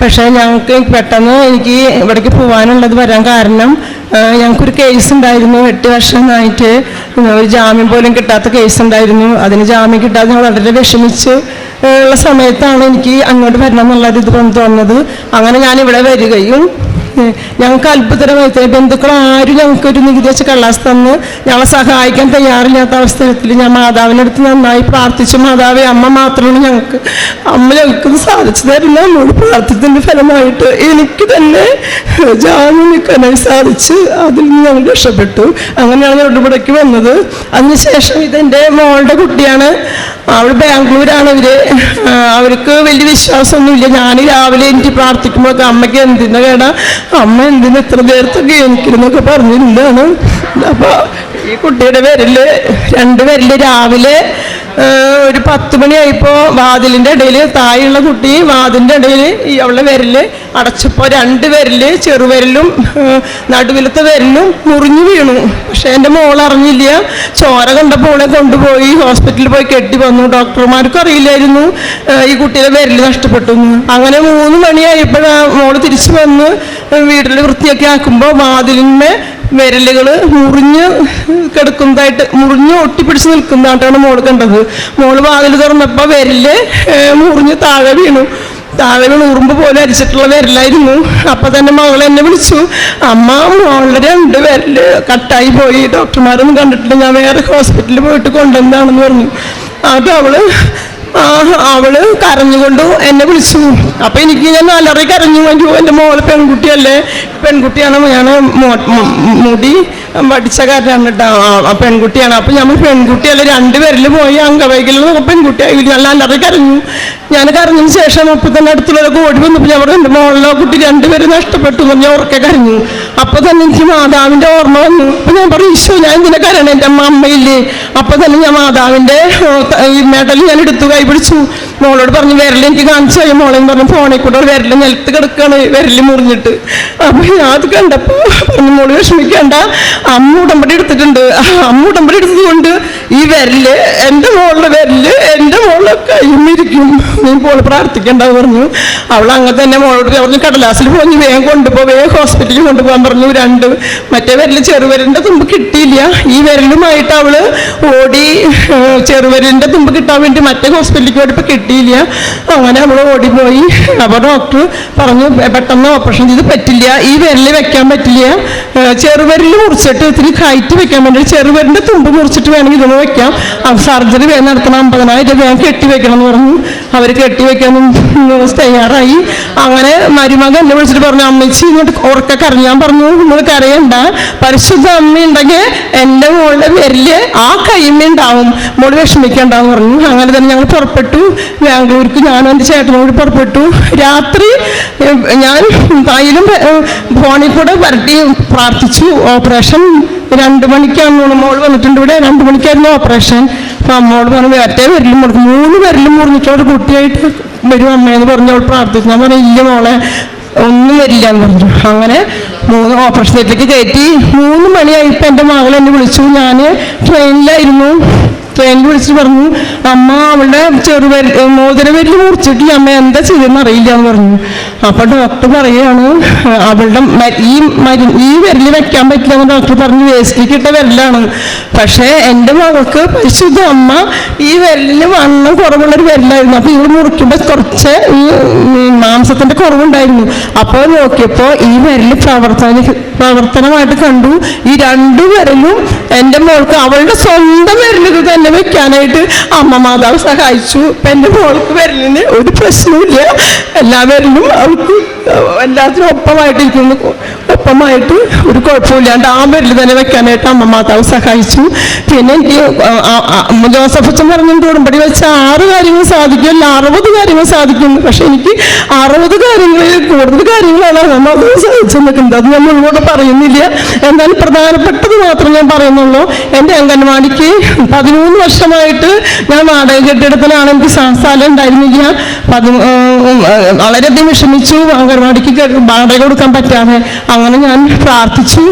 പക്ഷേ ഞങ്ങൾക്ക് പെട്ടെന്ന് എനിക്ക് ഇവിടേക്ക് പോകാനുള്ളത് വരാൻ കാരണം ഞങ്ങൾക്കൊരു കേസ് ഉണ്ടായിരുന്നു. എട്ട് വർഷമായിട്ട് ഒരു ജാമ്യം പോലും കിട്ടാത്ത കേസ് ഉണ്ടായിരുന്നു. അതിന് ജാമ്യം കിട്ടാതെ ഞാൻ വളരെ വിഷമിച്ച് ഉള്ള സമയത്താണ് എനിക്ക് അങ്ങോട്ട് വരണം എന്നുള്ളത് ഇത് തോന്നുന്നത്. അങ്ങനെ ഞാൻ ഇവിടെ വരികയും ഞങ്ങൾക്ക് അത്ഭുതകരമായി തോന്നി. ബന്ധുക്കൾ ആരും ഞങ്ങൾക്ക് ഒരു നികുതി വെച്ച് കള്ളാസ് തന്ന് ഞങ്ങളെ സഹായിക്കാൻ തയ്യാറില്ലാത്ത അവസരത്തിൽ ഞാൻ മാതാവിനടുത്ത് നന്നായി പ്രാർത്ഥിച്ചു. മാതാവെ അമ്മ മാത്രമാണ് ഞങ്ങൾക്ക് അമ്മ ഞങ്ങൾക്ക് ഇത് സാധിച്ചു തരുന്ന നമ്മോട് പ്രാർത്ഥിച്ചതിന്റെ ഫലമായിട്ട് എനിക്ക് തന്നെ ജാമ്യം നിൽക്കാനായി സാധിച്ച്. അതിൽ നിന്ന് ഞങ്ങൾ രക്ഷപ്പെട്ടു. അങ്ങനെയാണ് ഞാൻ ഇവിടേക്ക് വന്നത്. അതിനുശേഷം ഇതെന്റെ മോളുടെ കുട്ടിയാണ്. അവൾ ബാംഗ്ലൂരാണ് ഇവർ അവർക്ക് വലിയ വിശ്വാസമൊന്നുമില്ല. ഞാൻ രാവിലെ എനിക്ക് പ്രാർത്ഥിക്കുമ്പോഴൊക്കെ അമ്മയ്ക്ക് എന്തിന്റെ കേടാ? അമ്മ എന്തിന് എത്ര നേരത്തൊക്കെ എനിക്കിരുന്നൊക്കെ പറഞ്ഞിരുന്നതാണ്. അപ്പൊ ഈ കുട്ടിയുടെ പേരിൽ രണ്ടുപേരിൽ രാവിലെ ഒരു പത്ത് മണിയായപ്പോൾ വാതിലിന്റെ ഇടയിൽ താഴെയുള്ള കുട്ടി വാതിലിന്റെ ഇടയിൽ അവളുടെ വിരൽ അടച്ചപ്പോൾ രണ്ട് വിരൽ ചെറുവിരലും നടുവിലത്തെ വിരലും മുറിഞ്ഞു വീണു. പക്ഷെ എന്റെ മോൾ അറിഞ്ഞില്ല. ചോര കണ്ടപ്പോൾ അവളെ കൊണ്ടുപോയി ഹോസ്പിറ്റലിൽ പോയി കെട്ടി വന്നു. ഡോക്ടർമാർക്കും അറിയില്ലായിരുന്നു ഈ കുട്ടിയുടെ വിരൽ നഷ്ടപ്പെട്ടു. അങ്ങനെ മൂന്ന് മണിയായപ്പോഴാണ് മോൾ തിരിച്ചു വന്ന് വീട്ടിൽ വൃത്തിയൊക്കെ ആക്കുമ്പോൾ വാതിലിന്മേ വിരലുകൾ മുറിഞ്ഞ് കിടക്കുന്നതായിട്ട് മുറിഞ്ഞ് ഒട്ടിപ്പിടിച്ച് നിൽക്കുന്നതായിട്ടാണ് മോൾ കണ്ടത്. മോൾ വാതിൽ തുറന്നപ്പോൾ വിരൽ മുറിഞ്ഞ് താഴെ വീണു. താഴെ വീണ് ഉറുമ്പ് പോലെ അരിച്ചിട്ടുള്ള വിരലായിരുന്നു. അപ്പൊ തന്നെ മകൾ എന്നെ വിളിച്ചു അമ്മ മോളുടെ രണ്ട് വിരൽ കട്ടായി പോയി. ഡോക്ടർമാരൊന്നും കണ്ടിട്ടില്ല. ഞാൻ വേറെ ഹോസ്പിറ്റലിൽ പോയിട്ട് കൊണ്ടുവന്നതാണെന്ന് പറഞ്ഞു. അത് അവൾ ആ അവൾ കരഞ്ഞുകൊണ്ട് എന്നെ വിളിച്ചു. അപ്പൊ എനിക്ക് ഞാൻ അലറി കരഞ്ഞു. എന്റെ മോൾ പെൺകുട്ടിയല്ലേ? പെൺകുട്ടിയാണ് ഞാൻ മോ- മു- മുടി കേട്ടോ ആ- പെൺകുട്ടിയാണ്. അപ്പം നമ്മൾ പെൺകുട്ടിയല്ല രണ്ടുപേരിൽ പോയി അംഗവൈകല്യം പെൺകുട്ടിയായി നല്ല അല്ലാതെ കരഞ്ഞു. ഞാൻ കരഞ്ഞതിന് ശേഷം അപ്പം തന്നെ അടുത്തുള്ളവരൊക്കെ ഓടി വന്നപ്പോൾ ഞാൻ എന്റെ മോളിലോ കുട്ടി രണ്ടുപേരും നഷ്ടപ്പെട്ടു. എന്ന് ഞാൻ ഉറക്കെ കരഞ്ഞു. അപ്പം തന്നെ എനിക്ക് മാതാവിന്റെ ഓർമ്മ വന്നു. അപ്പം ഞാൻ പറഞ്ഞു ഈശോ ഞാൻ എന്തിനെ കരണേ എന്റെ അമ്മ അമ്മയില്ലേ. അപ്പം തന്നെ ഞാൻ മാതാവിന്റെ മെഡൽ ഞാൻ എടുത്തു കൈ പിടിച്ചു. മോളോട് പറഞ്ഞു വിരൽ എനിക്ക് കാണിച്ചു കഴിഞ്ഞ മോളെന്ന് പറഞ്ഞു ഫോണിൽ കൂടെ വിരൽ നിലത്ത് കിടക്കുകയാണ് വിരൽ മുറിഞ്ഞിട്ട്. അപ്പം ഞാൻ അത് കണ്ടപ്പോൾ പറഞ്ഞു മോൾ വിഷമിക്കണ്ട. അമ്മ ഉടമ്പടി എടുത്തിട്ടുണ്ട്. അമ്മ ഉടമ്പടി എടുത്തത് കൊണ്ട് ഈ വിരൽ എന്റെ മോളുടെ വിരൽ എന്റെ മോളുടെ കയ്യുമിരിക്കും നീ പോൾ പ്രാർത്ഥിക്കണ്ടെന്ന് പറഞ്ഞു. അവൾ അങ്ങനെ തന്നെ മോളോട് പറഞ്ഞു കടലാസിൽ പോയി വേഗം കൊണ്ടുപോ വേഗം ഹോസ്പിറ്റലിൽ കൊണ്ടുപോകാൻ പറഞ്ഞു. രണ്ട് മറ്റേ വിരൽ ചെറുവരന്റെ തുമ്പ് കിട്ടിയില്ല. ഈ വിരലുമായിട്ട് അവൾ ഓടി ചെറുവരന്റെ തുമ്പ് കിട്ടാൻ വേണ്ടി മറ്റേ ഹോസ്പിറ്റലിലേക്ക് പോയപ്പോൾ കിട്ടിയില്ല. അങ്ങനെ അവൾ ഓടിപ്പോയി. അപ്പോൾ ഡോക്ടർ പറഞ്ഞു പെട്ടെന്ന് ഓപ്പറേഷൻ ചെയ്ത് പറ്റില്ല. ഈ വിരൽ വെക്കാൻ പറ്റില്ല. ചെറുവരൽ ചെറുവിരൽ മുറിച്ചിട്ട് ഇത്തിരി ഹൈറ്റ് വെക്കാൻ വേണ്ടി ചെറുവരിന്റെ തുമ്പ് മുറിച്ചിട്ട് വേണമെങ്കിൽ ഇതൊന്ന് വെക്കാം. സർജറി നടത്തണം. അമ്പതിനായിരം രൂപ കെട്ടി വെക്കണം എന്ന് പറഞ്ഞു. അവർ കെട്ടി വെക്കാനും തയ്യാറായി. അങ്ങനെ മരുമകൻ എന്നെ വിളിച്ചിട്ട് പറഞ്ഞു അമ്മച്ചി ഇങ്ങോട്ട് ഉറക്കെ കരഞ്ഞു. പറഞ്ഞു നിങ്ങൾ കരയണ്ട. പരിശുദ്ധ അമ്മ ഉണ്ടെങ്കിൽ എന്റെ മോളുടെ വിരൽ ആ കൈമ ഉണ്ടാവും. മോൾ വിഷമിക്കണ്ടെന്ന് പറഞ്ഞു. അങ്ങനെ തന്നെ ഞങ്ങൾ പുറപ്പെട്ടു. ബാംഗ്ലൂർക്ക് ഞാനും എന്റെ ചേട്ടനും കൂടി പുറപ്പെട്ടു. രാത്രി ഞാൻ തൈലും ഫോണിൽ കൂടെ വരട്ടി പ്രാർത്ഥിച്ചു. ഓപ്പറേഷൻ രണ്ട് മണിക്കാണ് മോൾ വന്നിട്ടുണ്ട് ഇവിടെ. രണ്ട് മണിക്കായിരുന്നു ഓപ്പറേഷൻ അപ്പം അമ്മോട് പറഞ്ഞു മറ്റേ വിരലും മുറിക്കും മൂന്ന് വിരലും മുറിഞ്ഞിട്ട് ഒരു കുട്ടിയായിട്ട് വരും അമ്മയെന്ന് പറഞ്ഞു അവൾ പ്രാർത്ഥിച്ചു. ഞാൻ പറഞ്ഞു ഇല്ല മോളെ ഒന്നും വരില്ല എന്ന് പറഞ്ഞു. അങ്ങനെ മൂന്ന് ഓപ്പറേഷൻ തിയേറ്ററിലേക്ക് കയറ്റി. മൂന്ന് മണിയായപ്പോൾ എന്റെ മകൾ എന്നെ വിളിച്ചു. ഞാൻ ട്രെയിനിലായിരുന്നു ട്രെയിനിൽ വിളിച്ചിട്ട് പറഞ്ഞു അമ്മ അവളുടെ ചെറുപേര് മുറിച്ചിട്ട് അമ്മ എന്താ ചെയ്തെന്ന് അറിയില്ല എന്ന് പറഞ്ഞു. അപ്പൊ ഡോക്ടർ പറയുകയാണ് അവളുടെ ഈ മരു ഈ വിരൽ വെക്കാൻ പറ്റില്ല എന്ന് ഡോക്ടർ പറഞ്ഞു വേസ്റ്റിലേക്ക് ഇട്ട വിരലാണ്. പക്ഷേ എന്റെ മകൾക്ക് പരിശുദ്ധ അമ്മ ഈ വിരലിന് വണ്ണം കുറവുള്ളൊരു വിരലായിരുന്നു. അപ്പൊ ഇവൾ മുറിക്കുമ്പോൾ കുറച്ച് ഈ മാംസത്തിന്റെ കുറവുണ്ടായിരുന്നു. അപ്പോൾ നോക്കിയപ്പോൾ ഈ വിരൽ പ്രവർത്തന പ്രവർത്തനമായിട്ട് കണ്ടു. ഈ രണ്ടു വിരലും എന്റെ മോൾക്ക് അവളുടെ സ്വന്തം വിരലുകൾ തന്നെ വെക്കാനായിട്ട് അമ്മ മാതാവ് സഹായിച്ചു. ഇപ്പം എന്റെ മോൾക്ക് വിരലിന് ഒരു പ്രശ്നമില്ല എല്ലാ വിരലും അവൾക്ക് എല്ലാത്തിനും ഒപ്പമായിട്ടിരിക്കുന്നു. ഒപ്പമായിട്ട് ഒരു കുഴപ്പമില്ലാണ്ട് ആ വിരൽ തന്നെ വെക്കാനായിട്ട് അമ്മ മാതാവ് സഹായിച്ചു. പിന്നെ എനിക്ക് ജോസഫ് അച്ഛൻ പറഞ്ഞിട്ട് ഉടമ്പടി വെച്ച ആറ് കാര്യങ്ങൾ സാധിക്കും അല്ല അറുപത് കാര്യങ്ങൾ സാധിക്കും. പക്ഷെ എനിക്ക് അറുപത് കാര്യങ്ങളിൽ കൂടുതൽ കാര്യങ്ങളാണ് അമ്മ അത് സാധിച്ചു നിൽക്കുന്നത് അത് ഞാൻ ഇവിടെ പറയുന്നില്ല. എന്നാൽ പ്രധാനപ്പെട്ടത് മാത്രം ഞാൻ പറയുന്നുള്ളൂ. എന്റെ അംഗൻവാടിക്ക് പതിമൂന്ന് വർഷമായിട്ട് ഞാൻ വാടക കെട്ടിടത്തിലാണ് എനിക്ക് സ്ഥ- സ്ഥലം ഉണ്ടായിരുന്നില്ല. പതി വളരെയധികം വിഷമിച്ചു. അംഗൻവാടിക്ക് വാടക കൊടുക്കാൻ പറ്റാതെ അങ്ങനെ ഞാൻ പ്രാർത്ഥിച്ചു.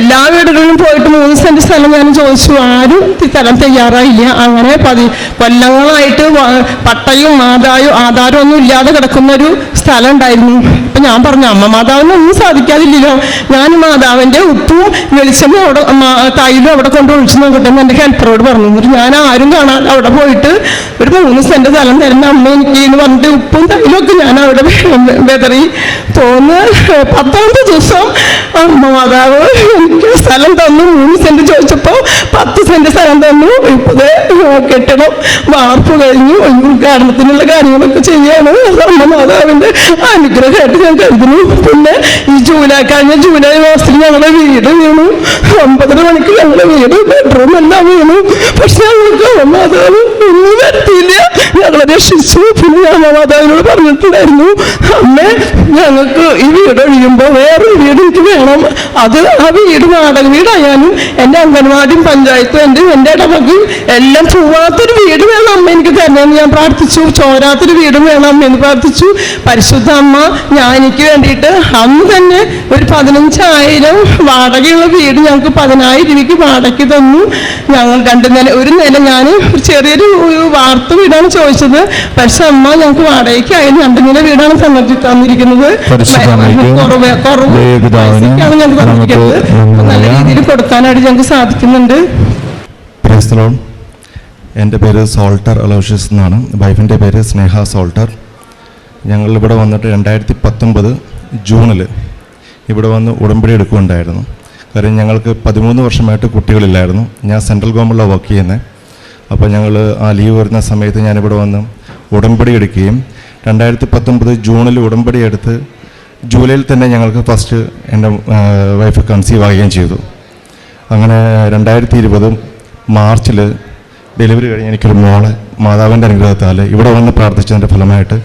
എല്ലാ വീടുകളിലും പോയിട്ട് മൂന്ന് സെന്റ് സ്ഥലം ഞാൻ ചോദിച്ചു. ആരും തരാൻ തയ്യാറായില്ല. അങ്ങനെ പതി കൊല്ലങ്ങളായിട്ട് പട്ടയും ആദായവും ആധാരവും ഇല്ലാതെ കിടക്കുന്ന ഒരു സ്ഥലം ഉണ്ടായിരുന്നു. ഞാൻ പറഞ്ഞു അമ്മ മാതാവിനൊന്നും സാധിക്കാതില്ലല്ലോ. ഞാൻ മാതാവിന്റെ ഉപ്പും വെളിച്ചെണ്ണ അവിടെ തൈലും അവിടെ കൊണ്ട് ഒഴിച്ചു നോക്കട്ടെ എന്ന് ഹെൽപ്പറോട് പറഞ്ഞു. എന്നിട്ട് ഞാൻ ആരും കാണാൻ അവിടെ പോയിട്ട് ഒരു മൂന്ന് സെന്റ് സ്ഥലം തരുന്ന അമ്മ എനിക്ക് എന്ന് പറഞ്ഞിട്ട് ഉപ്പും തൈലും ഒക്കെ ഞാൻ അവിടെ വെതറി. തോന്ന് പത്താമത്തെ ദിവസം അമ്മ മാതാവ് എനിക്ക് സ്ഥലം തന്നു. മൂന്ന് സെന്റ് ചോദിച്ചപ്പോൾ പത്ത് സെന്റ് സ്ഥലം തന്നു. ഇപ്പത് കെട്ടിടം വാർപ്പ് കഴിഞ്ഞു. ഉദ്ഘാടനത്തിനുള്ള കാര്യങ്ങളൊക്കെ ചെയ്യാണ്. അമ്മ മാതാവിന്റെ അനുഗ്രഹമായിട്ട് കരുതുന്നു പിന്നെ ഈ ജൂലൈ കഴിഞ്ഞ ജൂലൈ മാസത്തിൽ ഞങ്ങളുടെ വീട് വീണു. ഒമ്പതര മണിക്ക് ഞങ്ങളുടെ വീട് ബെഡ്റൂം എല്ലാം വീണു. പക്ഷെ ഞങ്ങൾക്ക് അമ്മ മാതാവ് ഒന്നും വരുത്തിയില്ല. ഞങ്ങളെ രക്ഷിച്ചു. പിന്നെ ഞാൻ അമ്മ മാതാവിനോട് പറഞ്ഞിട്ടുണ്ടായിരുന്നു അമ്മേ ഞങ്ങൾക്ക് ഈ വീട് ഒഴിയുമ്പോൾ വേറൊരു വീട് എനിക്ക് വേണം. അത് ആ വീട് വാടക വീടായാലും എന്റെ അംഗൻവാടിയും പഞ്ചായത്തും എന്റെ എന്റെ ഇടവകയും എല്ലാം പോവാത്തൊരു വീട് വേണം അമ്മ എനിക്ക് തരണമെന്ന് ഞാൻ പ്രാർത്ഥിച്ചു. ചോരാത്തൊരു വീടും വേണം അമ്മ എന്ന് പ്രാർത്ഥിച്ചു. പരിശുദ്ധ അമ്മ ഞാൻ എനിക്ക് വേണ്ടിയിട്ട് അന്ന് തന്നെ ഒരു പതിനഞ്ചായിരം വാടകയുള്ള വീട് ഞങ്ങൾക്ക് പതിനായിരം രൂപയ്ക്ക് വാടകയ്ക്ക് തന്നു. ഞങ്ങൾ രണ്ട് നില ഒരു നില ഞാൻ ഒരു ചെറിയൊരു വാർത്ത വീടാണ് ചോദിച്ചത്. പക്ഷെ അമ്മ ഞങ്ങൾക്ക് വാടകയ്ക്ക് ആയാലും രണ്ട് നില വീടാണ് തന്നിട്ട് തന്നിരിക്കുന്നത്. കുറവ് കുറവ് ഞങ്ങൾക്ക് തന്നിരിക്കുന്നത് നല്ല രീതിയിൽ കൊടുക്കാനായിട്ട് ഞങ്ങൾക്ക് സാധിക്കുന്നുണ്ട്.
എന്റെ പേര് സോൾട്ടർ അലോഷ്യസ് എന്നാണ്. വൈഫിന്റെ പേര് സ്നേഹ സോൾട്ടർ. ഞങ്ങൾ ഇവിടെ വന്നിട്ട് രണ്ടായിരത്തി പത്തൊമ്പത് ജൂണിൽ ഇവിടെ വന്ന് ഉടമ്പടി എടുക്കുകയുണ്ടായിരുന്നു. കാര്യം ഞങ്ങൾക്ക് പതിമൂന്ന് വർഷമായിട്ട് കുട്ടികളില്ലായിരുന്നു. ഞാൻ സെൻട്രൽ ഗവൺമെന്റിലാണ് വർക്ക് ചെയ്യുന്നത്. അപ്പോൾ ഞങ്ങൾ ആ ലീവ് വരുന്ന സമയത്ത് ഞാനിവിടെ വന്ന് ഉടമ്പടി എടുക്കുകയും രണ്ടായിരത്തി പത്തൊമ്പത് ജൂണിൽ ഉടമ്പടി എടുത്ത് ജൂലൈയിൽ തന്നെ ഞങ്ങൾക്ക് ഫസ്റ്റ് എന്റെ വൈഫ് കൺസീവ് ആകുകയും ചെയ്തു. അങ്ങനെ രണ്ടായിരത്തി ഇരുപത് മാർച്ചിൽ ഡെലിവറി കഴിഞ്ഞ് എനിക്കൊരു മോളെ മാതാവിന്റെ അനുഗ്രഹത്താൽ ഇവിടെ വന്ന് പ്രാർത്ഥിച്ചതിന്റെ ഫലമായിട്ട്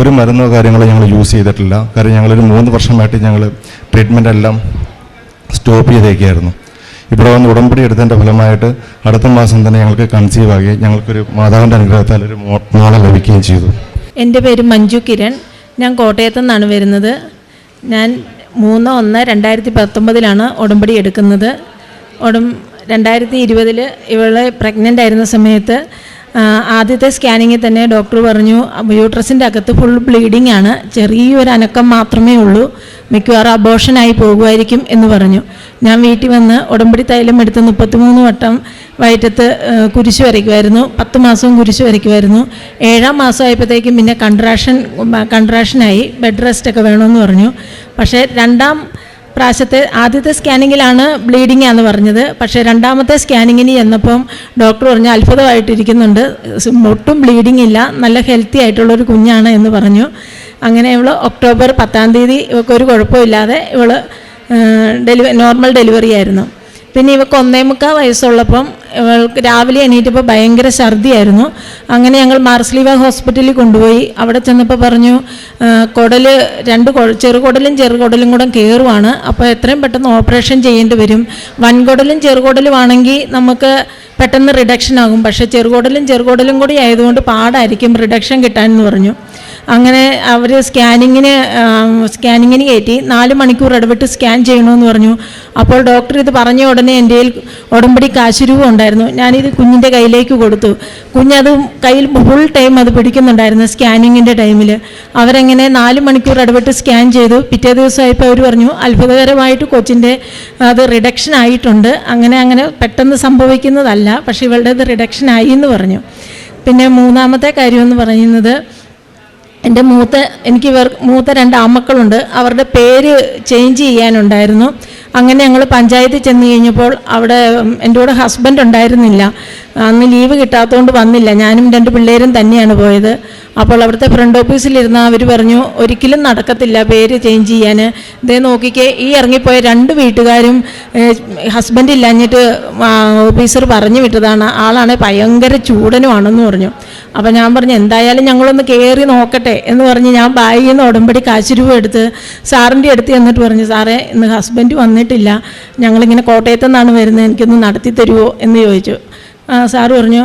ഒരു മരുന്നോ കാര്യങ്ങളോ ഞങ്ങൾ യൂസ് ചെയ്തിട്ടില്ല. കാര്യം ഞങ്ങളൊരു മൂന്ന് വർഷമായിട്ട് ഞങ്ങൾ ട്രീറ്റ്മെന്റ് എല്ലാം സ്റ്റോപ്പ് ചെയ്തേക്കായിരുന്നു. ഇവിടെ വന്ന് ഉടമ്പടി എടുത്തതിന്റെ ഫലമായിട്ട് അടുത്ത മാസം തന്നെ ഞങ്ങൾക്ക് കൺസീവ് ആകുകയും ഞങ്ങൾക്കൊരു മാതാവിന്റെ അനുഗ്രഹത്താൽ ഒരു മോളെ ലഭിക്കുകയും ചെയ്തു.
എന്റെ പേര് മഞ്ജു കിരൺ. ഞാൻ കോട്ടയത്തു നിന്നാണ് വരുന്നത്. ഞാൻ മൂന്ന് ഒന്ന് രണ്ടായിരത്തി പത്തൊമ്പതിലാണ് ഉടമ്പടി എടുക്കുന്നത്. ഉടം രണ്ടായിരത്തി ഇരുപതിൽ ഇവൾ പ്രഗ്നന്റ് ആയിരുന്ന സമയത്ത് ആദ്യത്തെ സ്കാനിങ്ങിൽ തന്നെ ഡോക്ടർ പറഞ്ഞു യൂട്രസിന്റെ അകത്ത് ഫുൾ ബ്ലീഡിംഗ് ആണ്. ചെറിയൊരു അനക്കം മാത്രമേ ഉള്ളൂ. മിക്കവാറും അബോഷനായി പോകുമായിരിക്കും എന്ന് പറഞ്ഞു. ഞാൻ വീട്ടിൽ വന്ന് ഉടമ്പടി തൈലം എടുത്ത് മുപ്പത്തിമൂന്ന് വട്ടം വയറ്റത്ത് കുരിശ് വരയ്ക്കുമായിരുന്നു. പത്ത് മാസവും കുരിശ് വരയ്ക്കുമായിരുന്നു. ഏഴാം മാസം ആയപ്പോഴത്തേക്കും പിന്നെ കൺട്രാഷൻ കൺട്രാഷനായി ബെഡ് റെസ്റ്റ് ഒക്കെ വേണമെന്ന് പറഞ്ഞു. പക്ഷേ രണ്ടാം പ്രാവശ്യത്തെ ആദ്യത്തെ സ്കാനിങ്ങിലാണ് ബ്ലീഡിംഗ് ആണെന്ന് പറഞ്ഞത്. പക്ഷേ രണ്ടാമത്തെ സ്കാനിങ്ങിന് ചെന്നപ്പം ഡോക്ടർ പറഞ്ഞു അത്ഭുതമായിട്ടിരിക്കുന്നുണ്ട്. ഒട്ടും ബ്ലീഡിംഗ് ഇല്ല. നല്ല ഹെൽത്തി ആയിട്ടുള്ളൊരു കുഞ്ഞാണ് എന്ന് പറഞ്ഞു. അങ്ങനെ ഇവൾ ഒക്ടോബർ പത്താം തീയതി ഇവൾക്ക് ഒരു കുഴപ്പമില്ലാതെ ഇവൾ ഡെലിവറി നോർമൽ ഡെലിവറി ആയിരുന്നു. പിന്നെ ഇവക്ക് ഒന്നേ മുക്കാൽ വയസ്സുള്ളപ്പം ഇവൾക്ക് രാവിലെ എണീറ്റപ്പോൾ ഭയങ്കര ഛർദിയായിരുന്നു. അങ്ങനെ ഞങ്ങൾ മാർസ്ലീവ ഹോസ്പിറ്റലിൽ കൊണ്ടുപോയി. അവിടെ ചെന്നപ്പോൾ പറഞ്ഞു കുടൽ രണ്ട് ചെറുകുടലും ചെറുകുടലും കൂടെ കയറുവാണ് അപ്പോൾ എത്രയും പെട്ടെന്ന് ഓപ്പറേഷൻ ചെയ്യേണ്ടി വരും. വൻകുടലും ചെറുകുടലും ആണെങ്കിൽ നമുക്ക് പെട്ടെന്ന് റിഡക്ഷൻ ആകും പക്ഷേ ചെറുകുടലും ചെറുകുടലും കൂടി ആയതുകൊണ്ട് പാടായിരിക്കും റിഡക്ഷൻ കിട്ടാൻ എന്ന് പറഞ്ഞു. അങ്ങനെ അവർ സ്കാനിങ്ങിന് സ്കാനിങ്ങിന് കയറ്റി നാല് മണിക്കൂർ ഇടപെട്ട് സ്കാൻ ചെയ്യണമെന്ന് പറഞ്ഞു. അപ്പോൾ ഡോക്ടർ ഇത് പറഞ്ഞ ഉടനെ എന്റെ കയ്യിൽ ഉടമ്പടി കാശുരൂപം ഉണ്ടായിരുന്നു. ഞാനിത് കുഞ്ഞിന്റെ കയ്യിലേക്ക് കൊടുത്തു. കുഞ്ഞത് കയ്യിൽ ഫുൾ ടൈം അത് പിടിക്കുന്നുണ്ടായിരുന്നു സ്കാനിങ്ങിന്റെ ടൈമിൽ അവരങ്ങനെ നാല് മണിക്കൂർ ഇടപെട്ട് സ്കാൻ ചെയ്തു. പിറ്റേ ദിവസമായപ്പോൾ അവർ പറഞ്ഞു അത്ഭുതകരമായിട്ട് കൊച്ചിന്റെ അത് റിഡക്ഷൻ ആയിട്ടുണ്ട്. അങ്ങനെ അങ്ങനെ പെട്ടെന്ന് സംഭവിക്കുന്നതല്ല പക്ഷേ ഇവളുടെ റിഡക്ഷൻ ആയി എന്ന് പറഞ്ഞു. പിന്നെ മൂന്നാമത്തെ കാര്യമെന്ന് പറയുന്നത് എന്റെ മൂത്ത എനിക്ക് മൂത്ത രണ്ട് ആമക്കളുണ്ട് അവരുടെ പേര് ചേഞ്ച് ചെയ്യാനുണ്ടായിരുന്നു. അങ്ങനെ ഞങ്ങൾ പഞ്ചായത്തിൽ ചെന്ന് കഴിഞ്ഞപ്പോൾ അവിടെ എന്റെ കൂടെ ഹസ്ബൻഡ് ഉണ്ടായിരുന്നില്ല. അന്ന് ലീവ് കിട്ടാത്തതുകൊണ്ട് വന്നില്ല. ഞാനും രണ്ട് പിള്ളേരും തന്നെയാണ് പോയത്. അപ്പോൾ അവിടുത്തെ ഫ്രണ്ട് ഓഫീസിലിരുന്ന അവർ പറഞ്ഞു ഒരിക്കലും നടക്കത്തില്ല. പേര് ചേഞ്ച് ചെയ്യാൻ ഇതേ നോക്കിക്കേ ഈ ഇറങ്ങിപ്പോയ രണ്ട് വീട്ടുകാരും ഹസ്ബൻഡ് ഇല്ലാഞ്ഞിട്ട് ഓഫീസർ പറഞ്ഞു വിട്ടതാണ്. ആളാണെ ഭയങ്കര ചൂടനുമാണെന്ന് പറഞ്ഞു. അപ്പോൾ ഞാൻ പറഞ്ഞു എന്തായാലും ഞങ്ങളൊന്ന് കയറി നോക്കട്ടെ. എന്ന് പറഞ്ഞ് ഞാൻ ബാഗിൽ നിന്ന് ഉടമ്പടി കാശ് രൂപ എടുത്ത് സാറിന്റെ അടുത്ത് എന്നിട്ട് പറഞ്ഞു സാറേ ഇന്ന് ഹസ്ബൻഡ് വന്നിട്ടില്ല ഞങ്ങളിങ്ങനെ കോട്ടയത്തു നിന്നാണ് വരുന്നത്. എനിക്കൊന്ന് നടത്തി തരുമോ എന്ന് ചോദിച്ചു. സാറ് പറഞ്ഞു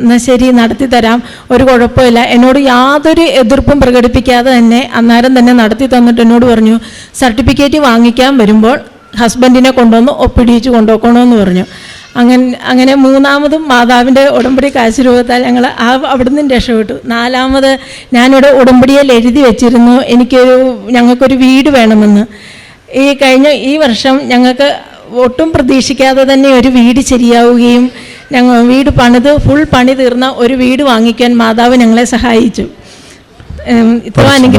എന്നാൽ ശരി നടത്തി തരാം. ഒരു കുഴപ്പമില്ല. എന്നോട് യാതൊരു എതിർപ്പും പ്രകടിപ്പിക്കാതെ തന്നെ അന്നേരം തന്നെ നടത്തി തന്നിട്ട് എന്നോട് പറഞ്ഞു സർട്ടിഫിക്കറ്റ് വാങ്ങിക്കാൻ വരുമ്പോൾ ഹസ്ബൻഡിനെ കൊണ്ടുവന്ന് ഒപ്പിടിയിച്ച് കൊണ്ടുപോക്കണമെന്ന് പറഞ്ഞു. അങ്ങനെ അങ്ങനെ മൂന്നാമതും മാതാവിന്റെ ഉടമ്പടി കാശ് രൂപത്താൽ ഞങ്ങൾ ആ അവിടെ നിന്ന് രക്ഷപ്പെട്ടു. നാലാമത് ഞാനിവിടെ ഉടമ്പടിയിൽ എഴുതി വെച്ചിരുന്നു. എനിക്കൊരു ഞങ്ങൾക്കൊരു വീട് വേണമെന്ന്. ഈ കഴിഞ്ഞ ഈ വർഷം ഞങ്ങൾക്ക് ഒട്ടും പ്രതീക്ഷിക്കാതെ തന്നെ ഒരു വീട് ശരിയാവുകയും ഞങ്ങൾ വീട് പണിത് ഫുൾ പണി തീർന്ന ഒരു വീട് വാങ്ങിക്കാൻ മാതാവ് ഞങ്ങളെ സഹായിച്ചു. ഇത്ര അനുഗ്രഹം